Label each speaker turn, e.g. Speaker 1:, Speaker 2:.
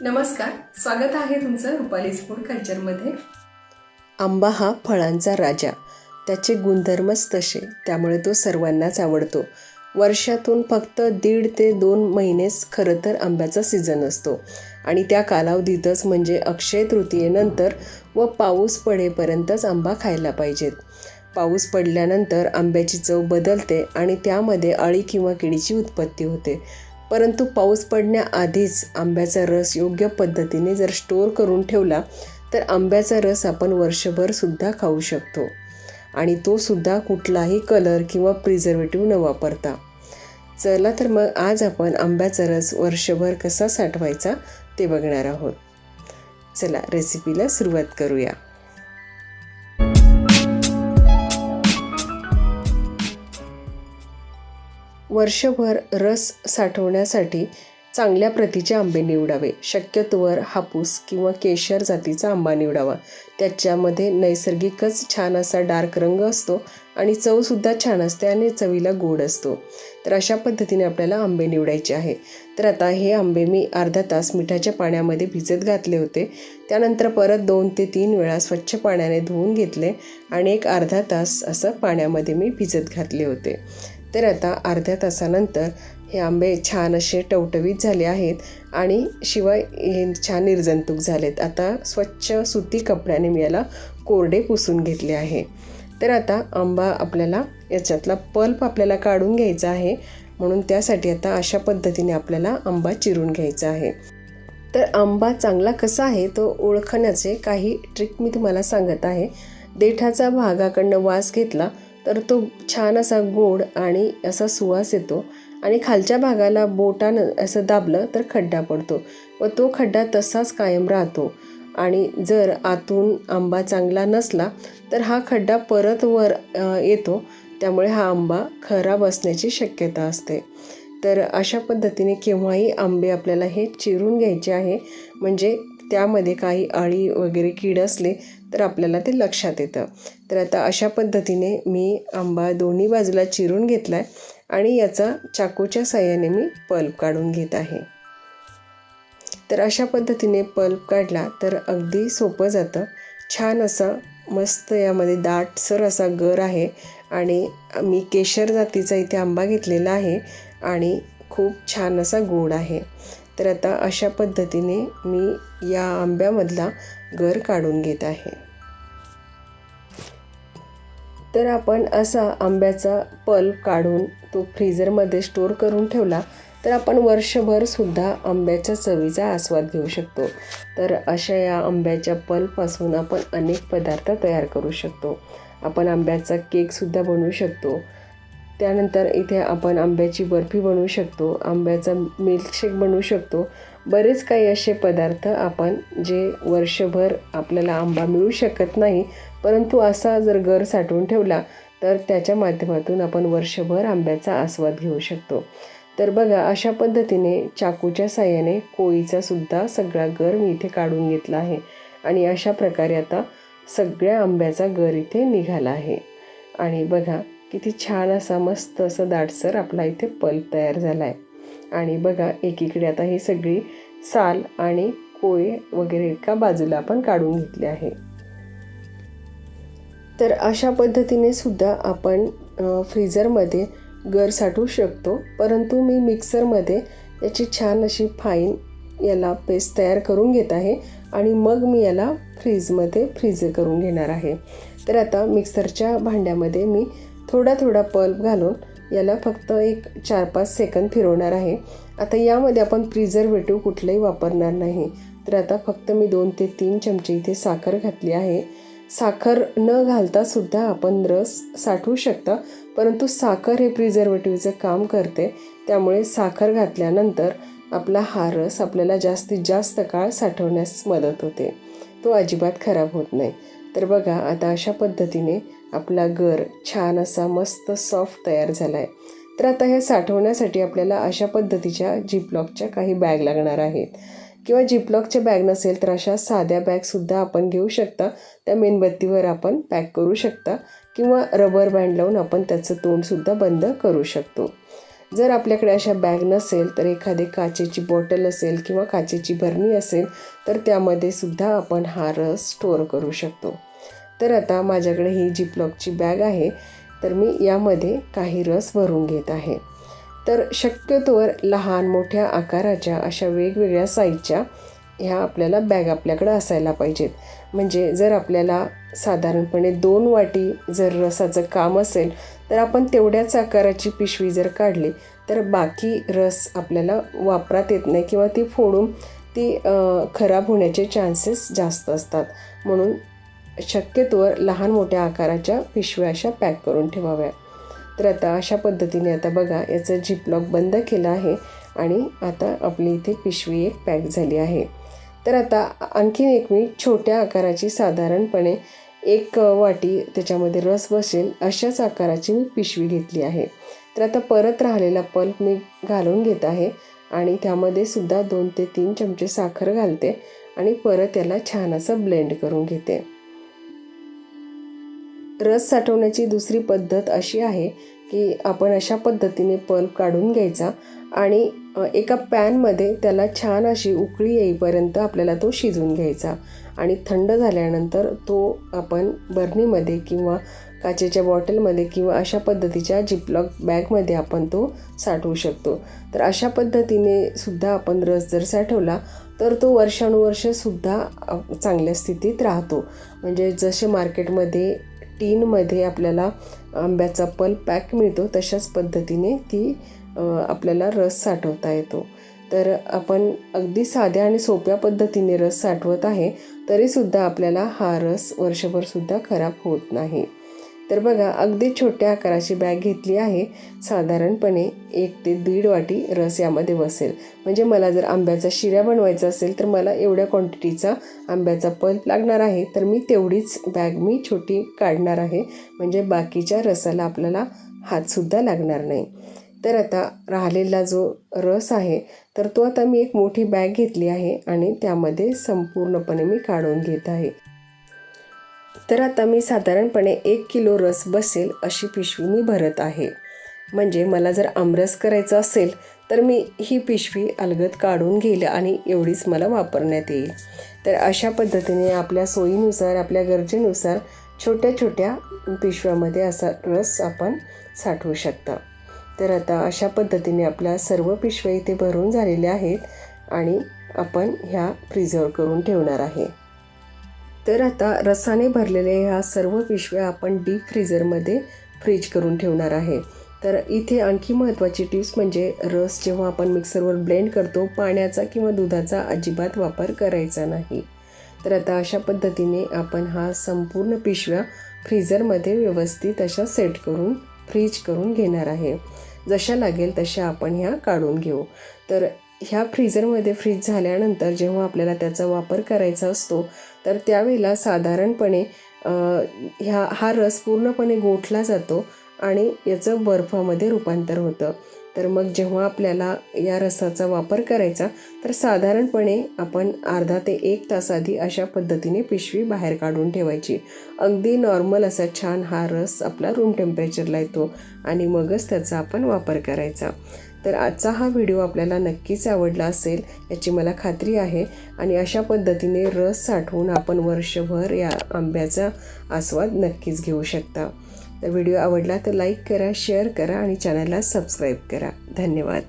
Speaker 1: नमस्कार स्वागत आहे तुमचं रुपालीज फूड कल्चरमध्ये
Speaker 2: आंबा हा फळांचा राजा. त्याचे गुणधर्मच तसे त्यामुळे तो सर्वांनाच आवडतो. वर्षातून फक्त दीड ते दोन महिनेच खरं तर आंब्याचा सीझन असतो. आणि त्या कालावधीतच म्हणजे अक्षय तृतीयेनंतर व पाऊस पडेपर्यंतच आंबा खायला पाहिजेत. पाऊस पडल्यानंतर आंब्याची चव बदलते आणि त्यामध्ये अळी किंवा किडीची उत्पत्ती होते. परंतु पाऊस पडण्याआधीच आंब्याचा रस योग्य पद्धतीने जर स्टोअर करून ठेवला तर आंब्याचा रस आपण वर्षभर सुद्धा खाऊ शकतो. आणि तो सुद्धा कुठलाही कलर किंवा प्रिझर्वेटिव्ह न वापरता. चला तर मग आज आपण आंब्याचा रस वर्षभर कसा साठवायचा ते बघणार आहोत. चला रेसिपीला सुरुवात करूया. वर्षभर रस साठवण्यासाठी चांगल्या प्रतीचे आंबे निवडावे. शक्यतोवर हापूस किंवा केशर जातीचा आंबा निवडावा. त्याच्यामध्ये नैसर्गिकच छान असा डार्क रंग असतो आणि चवसुद्धा छान असते आणि चवीला गोड असतो. तर अशा पद्धतीने आपल्याला आंबे निवडायचे आहे. तर आता हे आंबे मी अर्धा तास मिठाच्या पाण्यामध्ये भिजत घातले होते. त्यानंतर परत दोन ते तीन वेळा स्वच्छ पाण्याने धुवून घेतले आणि एक अर्धा तास असं पाण्यामध्ये मी भिजत घातले होते. तर आता अर्ध्या तासानंतर हे आंबे छान असे टवटवीत झाले आहेत आणि शिवाय हे छान निर्जंतुक झालेत. आता स्वच्छ सुती कपड्याने मी याला कोरडे पुसून घेतले आहे. तर आता आंबा आपल्याला याच्यातला पल्प आपल्याला काढून घ्यायचा आहे. म्हणून त्यासाठी आता अशा पद्धतीने आपल्याला आंबा चिरून घ्यायचा आहे. तर आंबा चांगला कसा आहे तो ओळखण्याचे काही ट्रिक मी तुम्हाला सांगत आहे. देठाचा भागाकडनं वास घेतला तर तो छान असा गोड आणि असा सुवास येतो आणि खालच्या भागाला बोटानं असं दाबलं तर खड्डा पडतो. व तो खड्डा तसाच कायम राहतो. आणि जर आतून आंबा चांगला नसला तर हा खड्डा परत वर येतो. त्यामुळे हा आंबा खराब असण्याची शक्यता असते. तर अशा पद्धतीने केव्हाही आंबे आपल्याला हे चिरून घ्यायचे आहे. म्हणजे त्यामध्ये काही अळी वगैरे कीड असले तर आपल्याला ते लक्षात येतं. तर आता अशा पद्धतीने मी आंबा दोन्ही बाजूला चिरून घेतला आहे आणि याचा चाकूच्या साह्याने मी पल्प काढून घेत आहे. तर अशा पद्धतीने पल्प काढला तर अगदी सोपं जातं. छान असा मस्त यामध्ये दाटसर असा गर आहे आणि मी केशर जातीचा इथे आंबा घेतलेला आहे आणि खूप छान असा गोड आहे. तर आता अशा पद्धतीने मी या आंब्यामधला गर काढून घेत आहे. तर आपण असा आंब्याचा पल्प काढून तो फ्रीझरमध्ये स्टोअर करून ठेवला तर आपण वर्षभरसुद्धा आंब्याच्या चवीचा आस्वाद घेऊ शकतो. तर अशा या आंब्याच्या पलपासून आपण अनेक पदार्थ तयार करू शकतो. आपण आंब्याचा केकसुद्धा बनवू शकतो. त्यानंतर इथे आपण आंब्याची बर्फी बनवू शकतो आंब्याचा मिल्कशेक बनवू शकतो. बरेच काही असे पदार्थ आपण जे वर्षभर आपल्याला आंबा मिळू शकत नाही परंतु असा जर गर साठवून ठेवला तर त्याच्या माध्यमातून आपण वर्षभर आंब्याचा आस्वाद घेऊ शकतो. तर बघा अशा पद्धतीने चाकूच्या साह्याने कोळीचा सुद्धा सगळा गर मी इथे काढून घेतला आहे. आणि अशा प्रकारे आता सगळ्या आंब्याचा गर इथे निघाला आहे. आणि बघा किती छान असा मस्त असं दाटसर आपला इथे पल्प तयार झाला आहे आणि बघा एकीकडे आता ही सगळी साल आणि कोळे वगैरे एका बाजूला आपण काढून घेतले आहे. तर अशा पद्धतीने सुद्धा आपण फ्रीजरमध्ये गर साठवू शकतो. परंतु मी मिक्सरमध्ये याची छान अशी फाईन याला पेस्ट तयार करून घेत आहे आणि मग मी याला फ्रीजमध्ये फ्रीज करून घेणार आहे. तर आता मिक्सरच्या भांड्यामध्ये मी थोडा थोडा पल्प घालून याला फक्त एक चार पाच सेकंद फिरवणार आहे. आता यामध्ये आपण प्रिझर्वेटिव्ह कुठलंही वापरणार नाही. तर आता फक्त मी दोन ते तीन चमचे इथे साखर घातली आहे. साखर न घालता सुद्धा आपण रस साठवू शकता परंतु साखर हे प्रिझर्वेटिव्हचं काम करते. त्यामुळे साखर घातल्यानंतर आपला हा रस आपल्याला जास्तीत जास्त काळ साठवण्यास मदत होते. तो अजिबात खराब होत नाही. तर बघा आता अशा पद्धतीने आपला गर छान असा मस्त सॉफ्ट तयार झाला आहे तर आता हे साठवण्यासाठी आपल्याला अशा पद्धतीच्या जिपलॉकच्या काही बॅग लागणार आहेत. किंवा जिपलॉकच्या बॅग नसेल तर अशा साध्या बॅगसुद्धा आपण घेऊ शकता. त्या मेणबत्तीवर आपण पॅक करू शकता. किंवा रबर बँड लावून आपण त्याचं तोंडसुद्धा बंद करू शकतो. जर आपल्याकडे अशा बॅग नसेल तर एखादी काचेची बॉटल असेल किंवा काचेची भरणी असेल तर त्यामध्ये सुद्धा आपण हा रस स्टोअर करू शकतो. तर आता माझ्याकडे ही जिपलॉकची बॅग आहे. तर मी यामध्ये काही रस भरून घेत आहे. तर शक्यतोवर लहान मोठ्या आकाराच्या अशा वेगवेगळ्या साईजच्या ह्या आपल्याला बॅग आपल्याकडं असायला पाहिजेत. म्हणजे जर आपल्याला साधारणपणे दोन वाटी जर रसाचं काम असेल तर आपण तेवढ्याच आकाराची पिशवी जर काढली तर बाकी रस आपल्याला वापरात येत नाही किंवा ती फोडून ती खराब होण्याचे चान्सेस जास्त असतात. म्हणून शक्यतोवर लहान मोठ्या आकाराच्या पिशव्या अशा पॅक करून ठेवाव्या. तर आता अशा पद्धतीने आता बघा याचं झिपलॉक बंद केलं आहे आणि आता आपली इथे पिशवी एक पॅक झाली आहे. तर आता आणखीन एक मी छोट्या आकाराची साधारणपणे एक वाटी त्याच्यामध्ये रस बसेल अशाच आकाराची मी पिशवी घेतली आहे. तर आता परत राहिलेला पल्प मी घालून घेत आहे आणि त्यामध्ये सुद्धा दोन ते तीन चमचे साखर घालते आणि परत याला छान असं ब्लेंड करून घेते. रस साठवण्याची दुसरी पद्धत अशी आहे की आपण अशा पद्धतीने पल्प काढून घ्यायचा आणि एका पॅनमध्ये त्याला छान अशी उकळी येईपर्यंत आपल्याला तो शिजवून घ्यायचा आणि थंड झाल्यानंतर तो आपण बर्नीमध्ये किंवा काचेच्या बॉटलमध्ये किंवा अशा पद्धतीच्या जिपलॉक बॅगमध्ये आपण तो साठवू शकतो. तर अशा पद्धतीने सुद्धा आपण रस जर साठवला तर तो वर्षानुवर्षसुद्धा चांगल्या स्थितीत राहतो. म्हणजे जसे मार्केटमध्ये टीनमध्ये आपल्याला आंब्याचा पल्प पॅक मिळतो तशाच पद्धतीने ती आपल्याला रस साठवता येतो. तर आपण अगदी साध्या आणि सोप्या पद्धतीने रस साठवत आहे तरीसुद्धा आपल्याला हा रस वर्षभरसुद्धा खराब होत नाही. तर बघा अगदी छोट्या आकाराची बॅग घेतली आहे. साधारणपणे एक ते दीड वाटी रस यामध्ये बसेल. म्हणजे मला जर आंब्याचा शिऱ्या बनवायचा असेल तर मला एवढ्या क्वांटिटीचा आंब्याचा पल्प लागणार आहे. तर मी तेवढीच बॅग मी छोटी काढणार आहे. म्हणजे बाकीच्या रसाला आपल्याला हातसुद्धा लागणार नाही. तर आता राहिलेला जो रस आहे तर तो आता मी एक मोठी बॅग घेतली आहे आणि त्यामध्ये संपूर्णपणे मी काढून घेत आहे. तर आता मी साधारणपणे एक किलो रस बसेल अशी पिशवी मी भरत आहे. म्हणजे मला जर आमरस करायचं असेल तर मी ही पिशवी अलगद काढून घेईल आणि एवढीच मला वापरण्यात येईल. तर अशा पद्धतीने आपल्या सोयीनुसार आपल्या गरजेनुसार छोट्या छोट्या पिशव्यामध्ये असा रस आपण साठवू शकता. तर आता अशा पद्धतीने आपल्या सर्व पिशव्या इथे भरून झालेल्या आहेत आणि आपण ह्या प्रिझर्व करून ठेवणार आहे. तर आता रसाने भरलेले ह्या सर्व पिशव्या आपण डीप फ्रीजरमध्ये फ्रीज करून ठेवणार आहे. तर इथे आणखी महत्त्वाची टिप्स म्हणजे रस जेव्हा आपण मिक्सरवर ब्लेंड करतो पाण्याचा किंवा दुधाचा अजिबात वापर करायचा नाही. तर आता अशा पद्धतीने आपण हा संपूर्ण पिशव्या फ्रीजरमध्ये व्यवस्थित अशा सेट करून फ्रीज करून घेणार आहे. जशा लागेल तशा आपण ह्या काढून घेऊ. तर ह्या फ्रीजरमध्ये फ्रीज झाल्यानंतर जेव्हा आपल्याला त्याचा वापर करायचा असतो तर त्यावेळेला साधारणपणे ह्या हा रस पूर्णपणे गोठला जातो आणि याचं बर्फामध्ये रूपांतर होतं. तर मग जेव्हा आपल्याला या रसाचा वापर करायचा तर साधारणपणे आपण अर्धा ते एक तास आधी अशा पद्धतीने पिशवी बाहेर काढून ठेवायची. अगदी नॉर्मल असा छान हा रस आपला रूम टेम्परेचरला येतो आणि मगच त्याचा आपण वापर करायचा. तर आजचा हा व्हिडिओ आपल्याला नक्कीच आवडला असेल याची मला खात्री आहे आणि अशा पद्धतीने रस साठवून आपण वर्षभर या आंब्याचा आस्वाद नक्कीच घेऊ शकता. तर व्हिडिओ आवडला तर लाईक करा शेअर करा आणि चॅनलला सबस्क्राईब करा. धन्यवाद.